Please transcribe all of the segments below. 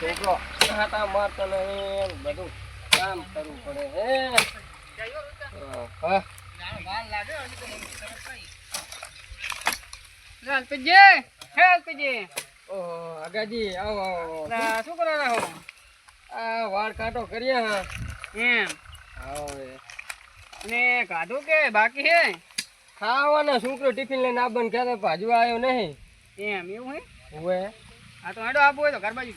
છોકરો હાટા મારતો નહીં બધું કામ કરવું પડે હે આગાજી આવો આવો લા, શું કરો આ વાળ કાંટો કરીએ હા એમ હવે અને કાઢું કે બાકી હે ખાવાના છોકરો ટિફિન લઈને આવવાનું ક્યારે? ભાજવા આવ્યો નહીં. એમ એવું હે? હવે? આ તો હેડો આપવું હોય તો ઘર બાજુ.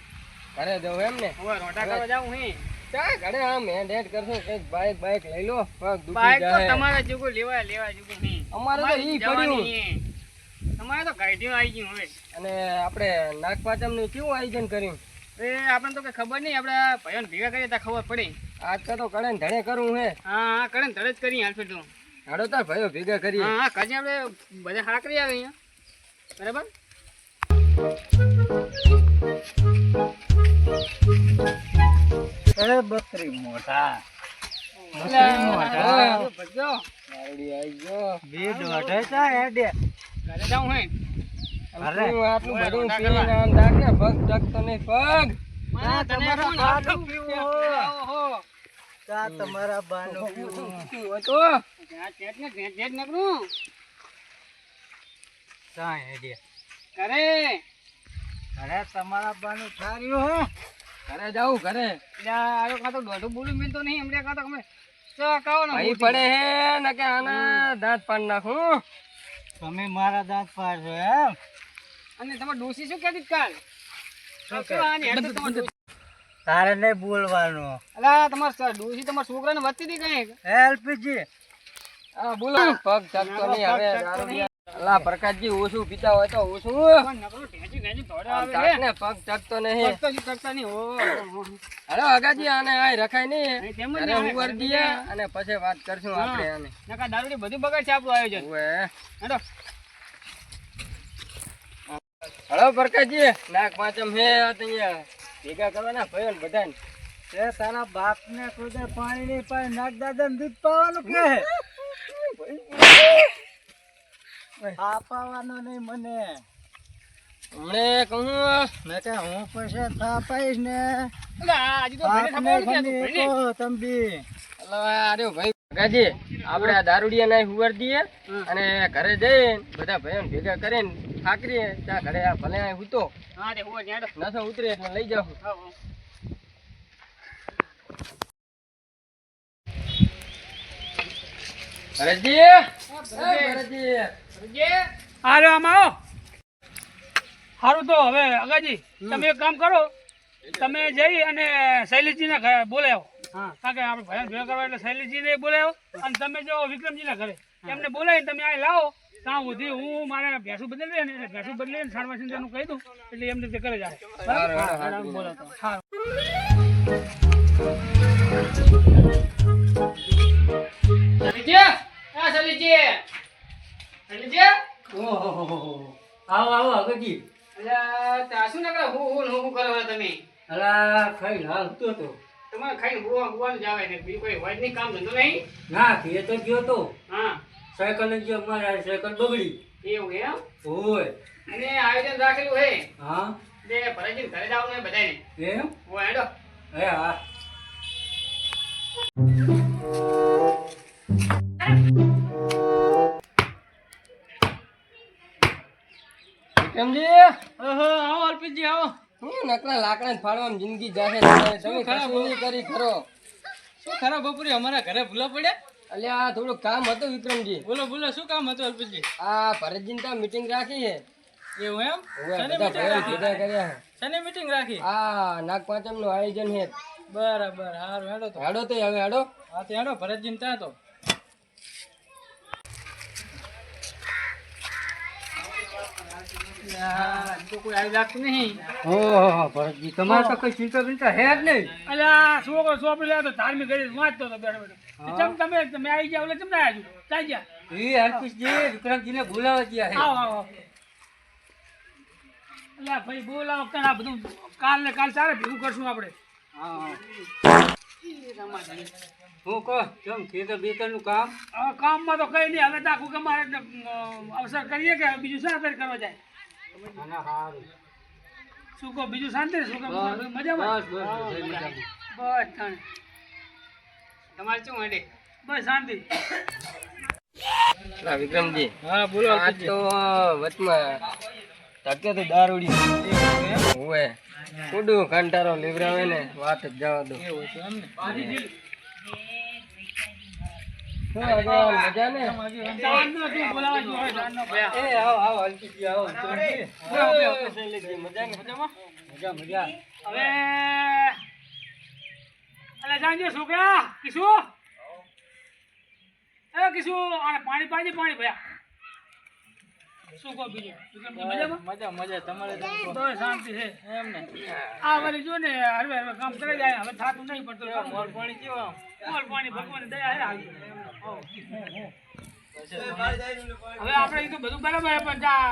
ઘરે જવું એમ ને? હવે રોટા કરવા જાઉં હે ચા ઘરે આમ હેન્ડ હેન્ડ કરશો કંઈક બાઈક બાઈક લઈ લો પગ દુખી બાઈક તો જાય. તમારે જેવું લેવા લેવા જેવું હે અમારે તો ઈ પડ્યું. તમારે તો ગાઈડિયું આવી ગયું હવે. અને આપણે નાગપાચમનું કેવું આયોજન કર્યું? એ આપણને તો કઈ ખબર નહીં આપણે ભાઈઓને ભેગા કરીએ ત્યાં ખબર પડે. આજ તો કડે ધડે કરવું હે. હા હા કરે ને જ કરી હાલ તો હાડો તાર ભાઈઓ ભેગા કરીએ. હા હા કાજે આપણે બધા હારા કરી આવે અહીંયા. બરાબર? અરે બકરી મોટા હા, ભજ્જો. આવડી આવી ગયો. બે દોઢે ચા હેડે ઘરે જાઉં હે. અરે. આટલું બધું પીને આમ દાગ ને પગ. તને તમારા આટલું પીવું પીવું? હો. ઓહો. તમારા બાનો ને નકરું. ચા હેડે ઘરે. અરે તમારા બાનું ઠાર્યું હો. ઘરે જાઉં ઘરે. એટલે આ કાં તો દોઢું બોલું મિલતો નહીં હમણાં કાં તો અમે ચકાવો ને ભાઈ પડે હે ને કે આના દાંત પાડ નાખું તમે મારા દાંત પાડશો એમ? અને તમે ડોસી શું કહેતી હતી કાલ? શું શું આની હેડ તો તમારે ડોસી- તારે નહીં બોલવાનું. અલા, તમાર ડોસી તમારા છોકરાને વધતી હતી કંઈક? એલપીજી. હા બોલો. પગ ટકતો નહીં હવે. અલા પ્રકાશજી ઓછું પીતા હોય તો ઓછું. ને પગ ટકતો નહીં. કરતા નહીં. હલો અગાજી આને આય રખાય નહીં. આવે, ઉવાર દઈએ અને પછી વાત કરશું આપણે આને. નકર દારૂડી બધું બગાડ છે આપણું આયોજન. હેડો. હલો પ્રકાશજી નાક પાંચમ હે તો અહીંયા ભેગા કરવાના ભાઈઓ ને બધાને. તે તારા બાપ ને કોઈ પાણી નહીં પાય નાક દાદા દૂધ પાવાનું કે આ નહીં મને. હમણે કહું મેં કે હું પછી થા ને. આ નથી તંબી. અરે ભાઈ આપણે દારૂડિયા ના હુવર દઈએ અને ઘરે જઈને બધા ભાઈઓ ભેગા કરીને ઠાકરીએ ત્યાં ઘરે આ ભલે હા, તે હેડો. નસો ઉતરે એટલે લઈ જાઉં. ભરતજી! ભરતજી! અરે આમાં આવો. સારું તો હવે અગાજી તમે એક કામ કરો. તમે જઈ અને શૈલેષજીને ઘરે બોલાવો. હા. કારણ કે આપણે ભયન ભેગા કરવા એટલે શૈલેષજીને બોલાવો અને તમે જો વિક્રમજીના ઘરે. એમને બોલાવીને તમે અહીં લાવો. ત્યાં સુધી હું મારે ભેંસું બદલવી ને એટલે ભેંસું બદલીને સારવાસિંદરનું કહી દઉં એટલે એમને તે કરે જાય. બરાબર? બોલાવતો સારું ત્યાં શું નકરા હું હું ને હું કરો તમે? અલા ખાઈ હાલ તો તમારે ખાઈને હું હુવાનું જાવે ને બી કોઈ હોય જ નહીં કામ ધંધો નહીં? ના ઘે તો ગયો તો. હા. સાયકલ જ મારા સાયકલ બગડી. એવું એમ? ઓય અને આયોજન રાખેલું હે? હા. એટલે ભરતજી ઘરે ને હે બધાને એમ? હો હેડો. હે હા. આવો અલ્પેશજી આવો. હું નકરા લાકડા ફાડવામાં જિંદગી જાહે તમે કશું નહીં કરી ખરો. શું ખરાબ બપોરે અમારા ઘરે ભૂલો પડ્યા? અલ્યા થોડું કામ હતું વિક્રમજી. બોલો બોલો શું કામ હતું અલ્પેશજી? આ ભરતજી ત્યાં મીટિંગ રાખી છે. એવું એમ? ભેગા કર્યા છે. મીટિંગ રાખી? આ નાગ પાંચમનું આયોજન છે. બરાબર હારું હેડો તો. હેડો તો હવે હેડો. હા તો હેડો ભરતજી ત્યાં તો યા, હજી તો કોઈ આવી લાગતું નહીં ઓહો ભરતજી હે ધાર્મિક કરી વાંચતો હતો ચમ તમે તમે આવી ગયા એટલે તમને આવજો ચાઈ ગયા એ હરકુશજી વિક્રમજીને બોલાવા ભાઈ બોલાવો બધું કાલ ને કાલ ચાલે ભેગું કરશું આપણે હું કહો કેમ ખેતર બેતરનું કામ કામમાં તો કઈ નહીં હવે તો આખું અવસર કરીએ કે બીજું શું આપણે કરવા જાય? શું કહો બીજું શાંતિ ને? શું કહો મજામાં? બસ તાણે. તમારે શું માટે બસ શાંતિ. વિક્રમજી હા બોલો આ તો વચમાં ધકે તો દારૂડી હોવે. કુડું કંટારો લીવરાવે ને વાત જ જવા દો. છોકરા કિશુ? એ કિશુ આને પાણી પાજે પાણી ભયા. શું કહો બીજું? મજામાં? મજા મજા. તમારે તો શાંતિ છે. એમ ને. આ વળી જો ને હરવે હરવે કામ કરે જાય હવે થાતું નહીં પડતું. મોર પાણી કેવા? મોર પાણી ભગવાન દયા હે આવી હવે આપણે તો બધું બરાબર પણ જા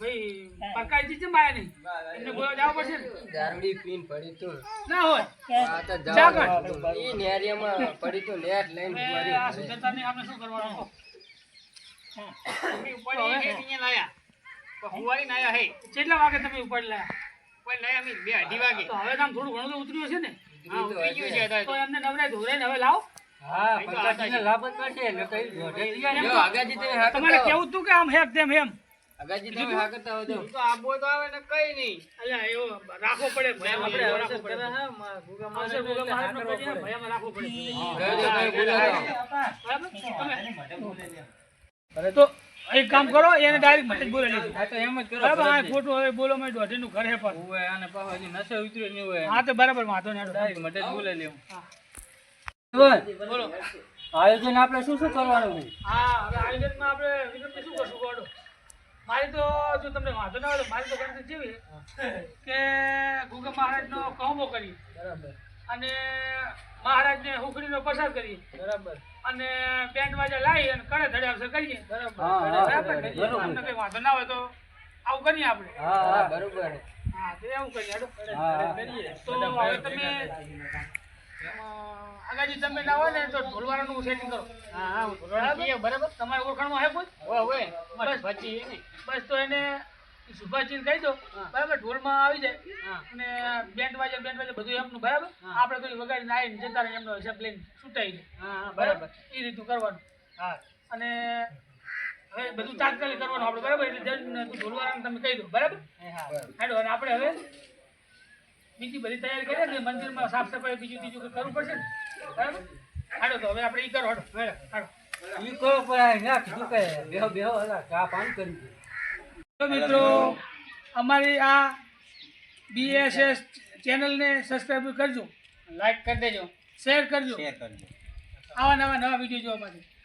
ભાઈ પરકાઈજી ચેમ આયા નહીં. એમને બોલવા જવું પડશે દારૂડી પીન પડી તું. ના હોય. આ તો જા જવા કર. દો. ઈ નેરિયામાં પડી તું નેટ લઈને મારી આ સુધરતાની આપણે શું કરવાનું? કહો? એક અહીંયા લાયા. પણ હુવારી ના હે કેટલા વાગે તમે ઉપાડી લાયા? કોઈ લાયા અમે બે અઢી વાગે. તો હવે આમ થોડું ઘણું તો ઉતર્યું છે ને? હા ઉતરી ગયું છે તો. એમને નવરાય ધોરાઈને હવે લાવો. તમારે કેવું તું કે આમ હેક તેમ એમ ને રાખવો પડે એક કામ કરો એને ડાયરેક્ટ મને બોલે લીધું તો એમ જ કરો બરાબર? આ ખોટું હવે બોલો મેં દોઢીનું ઘર હે પણ. હોય આને પાછો હજી નશો ઉતર્યો નહીં હોય હા તો બરાબર વાંધો નહીં. ડાયરેક્ટ મટે બોલે લેવું બોલો. આયોજન આપણે શું શું કરવાનું હા હવે આયોજનમાં આપણે વિગતમાં શું કરશું ગોડો મારી તો જો તમને વાંધો ના હોય તો મારી તો ગણતરી જેવી છે કે ગુગા મહારાજનો કહમો કરી. બરાબર. અને મહારાજને હુકડીનો પ્રસાદ કરી. બરાબર. અને બેન્ડ વાજા લાવી અને કડે ધડે અવસર કરીએ બરાબર. હા, હા, બરાબર. તમને કંઈ વાંધો ના હોય તો આવું કરીએ આપણે. હા બરાબર. હા તો એવું કરીએ. તો હવે તમે આગાજી તમે ના હોય ને તો ઢોલવાળાનું સેટિંગ કરો. હા હા બરાબર? બરાબર? તમારે ઓળખાણમાં હે કોઈ? હોય હોય બસ. પછી બસ તો એને સુભાષજીને કહી દો. બરાબર? ઢોલમાં આવી જાય. અને બેન્ડ વાજે બેન્ડ વાજે બધું એમનું બરાબર? આપણે કોઈ વગાડીને આવીને જતા રહે એમનો હિસાબ લઈને છૂટાઈને હા હા બરાબર? એ રીતનું કરવાનું. હા. અને હવે બધું તાત્કાલિક કરવાનું આપણે બરાબર? એટલે ઢોલવાળાને તમે કહી દો બરાબર? હા. હેડો અને આપણે હવે બીજી બધી તૈયારી કરીએ ને મંદિરમાં સાફ સફાઈ બીજું બીજું કંઈ કરવું પડશે ને? બરાબર? હાડો તો હવે આપણે ઈ કરો હાલો હાલો ઈ કરો ના કીધું કે બેહો બેહો હલા ચા પાન કરી તો મિત્રો અમારી આ બીએસએસ ચેનલને સબસ્ક્રાઈબ કરજો લાઈક કરી દેજો શેર કરજો. આવા નવા નવા વીડિયો જોવા માટે.